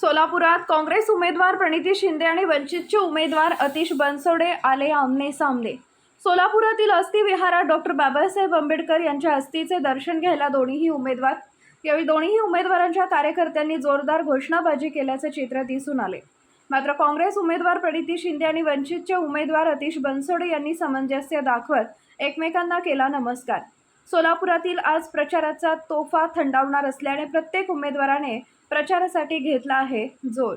सोलापुरात काँग्रेस उमेदवार प्रणिती शिंदे आणि वंचितचे उमेदवार अतिश बनसोडे आले आमने सामने. सोलापुरातील अस्थि विहारात डॉक्टर बाबासाहेब आंबेडकर यांच्या अस्थीचे दर्शन घ्यायला दोन्हीही उमेदवार यावेळी दोन्हीही उमेदवारांच्या कार्यकर्त्यांनी जोरदार घोषणाबाजी केल्याचे चित्र दिसून आले. मात्र काँग्रेस उमेदवार प्रणिती शिंदे आणि वंचितचे उमेदवार अतिश बनसोडे यांनी सामंजस्य दाखवत एकमेकांना केला नमस्कार. सोलापुरातील आज प्रचाराचा तोफा थंडावणार असल्याने प्रत्येक उमेदवाराने प्रचारासाठी घेतला आहे जोर.